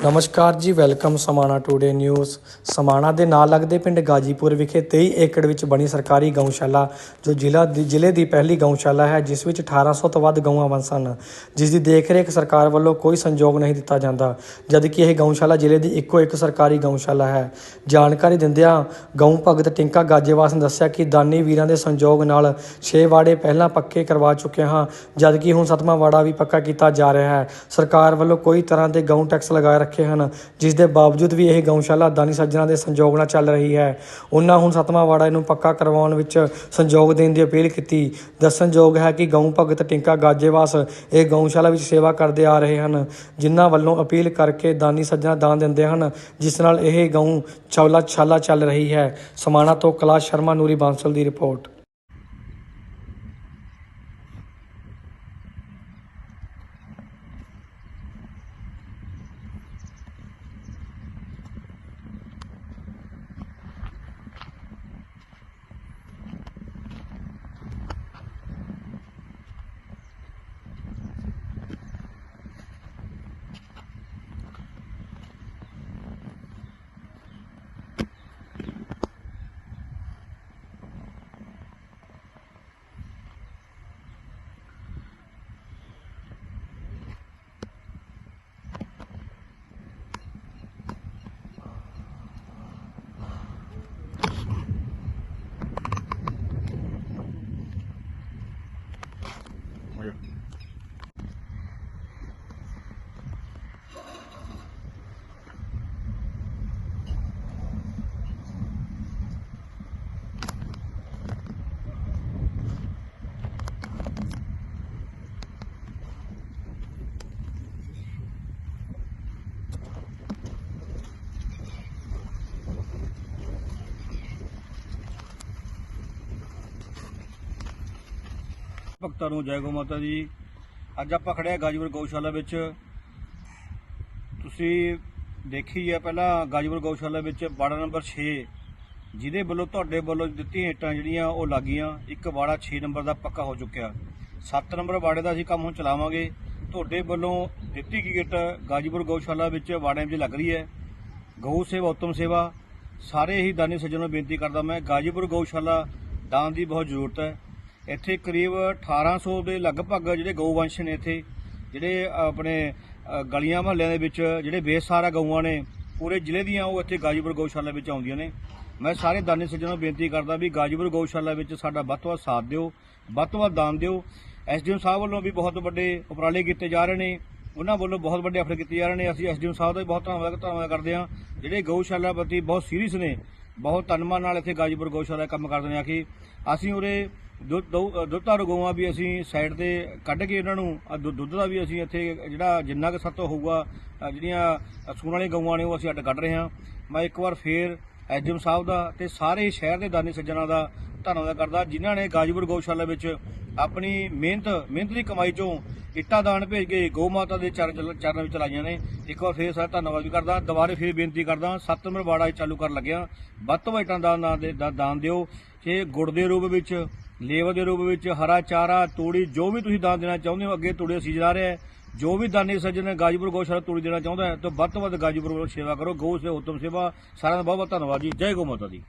ਨਮਸਕਾਰ ਜੀ, welcome Samana today news. Samana ਦੇ ਨਾਲ ਲੱਗਦੇ ਪਿੰਡ ਗਾਜੀਪੁਰ ਵਿਖੇ 23 ਏਕੜ ਵਿੱਚ ਬਣੀ ਸਰਕਾਰੀ ਗਊਸ਼ਾਲਾ, ਜੋ ਜ਼ਿਲ੍ਹਾ ਦੀ ਜ਼ਿਲ੍ਹੇ ਦੀ ਪਹਿਲੀ ਗਊਸ਼ਾਲਾ ਹੈ, ਜਿਸ ਵਿੱਚ 1800 ਤੋਂ ਵੱਧ ਗਊਆਂ ਵੰਸ ਹਨ ਜਿਸ ਦੀ ਦੇਖਰੇਖ ਸਰਕਾਰ ਵੱਲੋਂ ਕੋਈ ਸੰਯੋਗ ਨਹੀਂ ਦਿੱਤਾ ਜਾਂਦਾ, ਜਦਕਿ ਇਹ ਗਊਸ਼ਾਲਾ ਜ਼ਿਲ੍ਹੇ ਦੀ ਇੱਕੋ ਇੱਕ ਸਰਕਾਰੀ ਗਊਸ਼ਾਲਾ ਹੈ। ਜਾਣਕਾਰੀ ਦਿੰਦਿਆਂ ਗਊ ਭਗਤ ਟਿੰਕਾ ਗਾਜੇਵਾਸ ਨੇ ਦੱਸਿਆ ਕਿ ਦਾਨੀ ਵੀਰਾਂ ਦੇ ਸੰਯੋਗ ਨਾਲ 6 ਵਾੜੇ ਪਹਿਲਾਂ ਪੱਕੇ ਕਰਵਾ ਚੁੱਕੇ ਹਾਂ, ਜਦਕਿ ਹੁਣ ਸੱਤਵਾਂ ਵਾੜਾ ਵੀ ਪੱਕਾ ਕੀਤਾ ਜਾ ਰਿਹਾ ਹੈ। ਸਰਕਾਰ ਵੱਲੋਂ ਕੋਈ ਤਰ੍ਹਾਂ ਦੇ ਗਊ ਟੈਕਸ ਲਗਾਇਆ ਰੱਖੇ ਹਨ, ਜਿਸ ਦੇ ਬਾਵਜੂਦ ਵੀ ਇਹ ਗਊਸ਼ਾਲਾ ਦਾਨੀ ਸੱਜਣਾ ਦੇ ਸੰਯੋਗ ਨਾਲ ਚੱਲ ਰਹੀ ਹੈ। ਉਹਨਾਂ ਹੁਣ ਸੱਤਵਾਂ ਵਾੜਾ ਇਹਨੂੰ ਪੱਕਾ ਕਰਵਾਉਣ ਵਿੱਚ ਸੰਯੋਗ ਦੇਣ ਦੀ ਅਪੀਲ ਕੀਤੀ। ਦੱਸਣਯੋਗ ਹੈ ਕਿ ਗਊ ਭਗਤ ਟਿੰਕਾ ਗਾਜੇਵਾਸ ਇਹ ਗਊਸ਼ਾਲਾ ਵਿੱਚ ਸੇਵਾ ਕਰਦੇ ਆ ਰਹੇ ਹਨ, ਜਿਨ੍ਹਾਂ ਵੱਲੋਂ ਅਪੀਲ ਕਰਕੇ ਦਾਨੀ ਸੱਜਣਾ ਦਾਨ ਦਿੰਦੇ ਹਨ, ਜਿਸ ਨਾਲ ਇਹ ਗਊ ਛੌਲਾ ਛਾਲਾ ਚੱਲ ਰਹੀ ਹੈ। ਸਮਾਣਾ ਤੋਂ ਕੈਲਾਸ਼ ਸ਼ਰਮਾ, ਨੂਰੀ ਬਾਂਸਲ ਦੀ ਰਿਪੋਰਟ। ਭਗਤਾਂ ਨੂੰ ਜੈ ਗੋ ਮਾਤਾ ਜੀ। ਅੱਜ ਆਪਾਂ ਖੜੇ ਆ ਗਾਜੀਪੁਰ ਗਊਸ਼ਾਲਾ ਵਿੱਚ। ਤੁਸੀਂ ਦੇਖੀ ਹੈ ਪਹਿਲਾਂ ਗਾਜੀਪੁਰ ਗਊਸ਼ਾਲਾ ਵਿੱਚ ਵਾੜਾ ਨੰਬਰ 6 ਜਿਹਦੇ ਵੱਲੋਂ ਤੁਹਾਡੇ ਵੱਲੋਂ ਦਿੱਤੀਆਂ ਇੱਟਾਂ ਜਿਹੜੀਆਂ ਉਹ ਲੱਗੀਆਂ, ਇੱਕ ਵਾੜਾ 6 ਨੰਬਰ ਦਾ ਪੱਕਾ ਹੋ ਚੁੱਕਿਆ। 7 ਨੰਬਰ ਵਾੜੇ ਦਾ ਅਸੀਂ ਕੰਮ ਹੁਣ ਚਲਾਵਾਂਗੇ। ਤੁਹਾਡੇ ਵੱਲੋਂ ਦਿੱਤੀ ਗਈ ਇੱਟ ਗਾਜੀਪੁਰ ਗਊਸ਼ਾਲਾ ਵਿੱਚ ਬਾੜਿਆਂ ਵਿੱਚ ਲੱਗ ਰਹੀ ਹੈ। ਗਊ ਸੇਵਾ, ਉੱਤਮ ਸੇਵਾ, ਸਾਰੇ ਹੀ ਦਾਨੀ ਸੱਜਣਾਂ ਨੂੰ ਬੇਨਤੀ ਕਰਦਾ ਮੈਂ, ਗਾਜੀਪੁਰ ਗਊਸ਼ਾਲਾ ਦਾਨ ਦੀ ਬਹੁਤ ਜ਼ਰੂਰਤ ਹੈ। ਇੱਥੇ ਕਰੀਬ 1800 ਦੇ ਲਗਭਗ ਜਿਹੜੇ ਗਊਵੰਸ਼ ਨੇ ਇੱਥੇ, ਜਿਹੜੇ ਆਪਣੇ ਗਲੀਆਂ ਮਹੱਲਿਆਂ ਦੇ ਵਿੱਚ ਜਿਹੜੇ ਬੇਸਹਾਰਾ ਗਊਆਂ ਨੇ, ਪੂਰੇ ਜ਼ਿਲ੍ਹੇ ਦੀਆਂ ਉਹ ਇੱਥੇ ਗਾਜੀਪੁਰ ਗਊਸ਼ਾਲਾ ਵਿੱਚ ਆਉਂਦੀਆਂ ਨੇ। ਮੈਂ ਸਾਰੇ ਦਾਨੀ ਸੱਜਣਾਂ ਨੂੰ ਬੇਨਤੀ ਕਰਦਾ ਵੀ ਗਾਜੀਪੁਰ ਗਊਸ਼ਾਲਾ ਵਿੱਚ ਸਾਡਾ ਵੱਧ ਤੋਂ ਵੱਧ ਸਾਥ ਦਿਓ, ਵੱਧ ਤੋਂ ਵੱਧ ਦਾਨ ਦਿਓ। ਐਸਡੀਐਮ ਸਾਹਿਬ ਵੱਲੋਂ ਵੀ ਬਹੁਤ ਵੱਡੇ ਉਪਰਾਲੇ ਕੀਤੇ ਜਾ ਰਹੇ ਨੇ। ਉਹਨਾਂ ਵੱਲੋਂ ਬਹੁਤ ਵੱਡੇ ਐਫਰਟ ਕੀਤੇ ਜਾ ਰਹੇ ਨੇ। ਅਸੀਂ ਐਸਡੀਐਮ ਸਾਹਿਬ ਦਾ ਵੀ ਬਹੁਤ ਧੰਨਵਾਦ ਧੰਨਵਾਦ ਕਰਦੇ ਹਾਂ। ਜਿਹੜੇ ਗਊਸ਼ਾਲਾ ਪ੍ਰਤੀ ਬਹੁਤ ਸੀਰੀਅਸ ਨੇ, ਬਹੁਤ ਤਨਮਾਨ ਨਾਲ ਇੱਥੇ ਗਾਜੀਪੁਰ ਗਊਸ਼ਾਲਾ ਕੰਮ ਕਰਦੇ ਨੇ ਆ ਕਿ। ਅਸੀਂ ਉਰੇ ਦੁੱਧ ਦਊ- ਦੁੱਧ ਧਾਰੂ ਗਊਆਂ ਵੀ ਅਸੀਂ ਸਾਈਡ ਤੇ ਕੱਢ ਕੇ ਇਹਨਾਂ ਨੂੰ, ਆਹ ਦੁੱਧ ਦੁੱਧ ਦਾ ਵੀ ਅਸੀਂ ਇੱਥੇ ਜਿਹੜਾ ਜਿੰਨਾ ਕੁ ਸੱਤੋਂ ਹੋਊਗਾ, ਅਹ ਜਿਹੜੀਆਂ ਸੂਣ ਵਾਲੀਆਂ ਗਊਆਂ ਨੇ ਉਹ ਅਸੀਂ ਅੱਡ ਕੱਢ ਰਹੇ ਹਾਂ। ਮੈਂ ਇੱਕ ਵਾਰ ਫੇਰ ਐਸਡੀਐਮ ਸਾਹਿਬ ਦਾ ਤੇ ਸਾਰੇ ਸ਼ਹਿਰ ਦੇ ਦਾਨੀ ਸੱਜਣਾ ਦਾ ਧੰਨਵਾਦ ਕਰਦਾ, ਜਿਨ੍ਹਾਂ ਨੇ ਗਾਜੀਪੁਰ ਗਊਸ਼ਾਲਾ ਵਿੱਚ ਆਪਣੀ ਮਿਹਨਤ ਮਿਹਨਤ ਦੀ ਕਮਾਈ ਚੋਂ ਇੱਟਾਂ ਦਾਨ ਭੇਜ ਕੇ ਗਊ ਮਾਤਾ ਦੇ ਚਰਨ ਚਲ- ਵਿੱਚ ਚਲਾਈਆਂ ਨੇ। ਇੱਕ ਵਾਰ ਫੇਰ ਸਾਰਾ ਧੰਨਵਾਦ ਵੀ ਕਰਦਾ, ਦੁਬਾਰੇ ਫੇਰ ਬੇਨਤੀ ਕਰਦਾ, ਸੱਤ ਨੰਬਰ ਵਾੜਾ ਚਾਲੂ ਕਰਨ ਲੱਗਿਆ। ਵੱਧ ਤੋਂ ਵੱਧ ਇੱਟਾਂ ਦਾ ਦਾਨ ਦੇ, ਦਾ- ਦਾਨ ਦਿਓ। ਕਿ ਗੁੜ ਦੇ ਰੂਪ ਵਿੱਚ ਲੇਵਰ ਦੇ ਰੂਪ ਵਿੱਚ ਹਰਾ ਚਾਰਾ, ਤੂੜੀ, ਜੋ ਵੀ ਤੁਸੀਂ ਦਾਨ ਦੇਣਾ ਚਾਹੁੰਦੇ ਹੋ, ਅੱਗੇ ਤੂੜੀ ਦਾ ਸੀਜ਼ਨ ਰਿਹਾ ਹੈ। ਜੋ ਵੀ ਦਾਨੀ ਸੱਜਣ ਗਾਜੀਪੁਰ ਗਊਸ਼ਾਲਾ ਤੂੜੀ ਦੇਣਾ ਚਾਹੁੰਦਾ ਹੈ, ਤਾਂ ਵੱਧ ਤੋਂ ਵੱਧ ਗਾਜੀਪੁਰ ਵੱਲੋਂ ਸੇਵਾ ਕਰੋ। ਗਊ ਸੇ ਉੱਤਮ ਸੇਵਾ, ਸਾਰਿਆਂ ਦਾ ਬਹੁਤ ਬਹੁਤ ਧੰਨਵਾਦ ਜੀ। ਜੈ ਗੋ ਮਾਤਾ ਦੀ।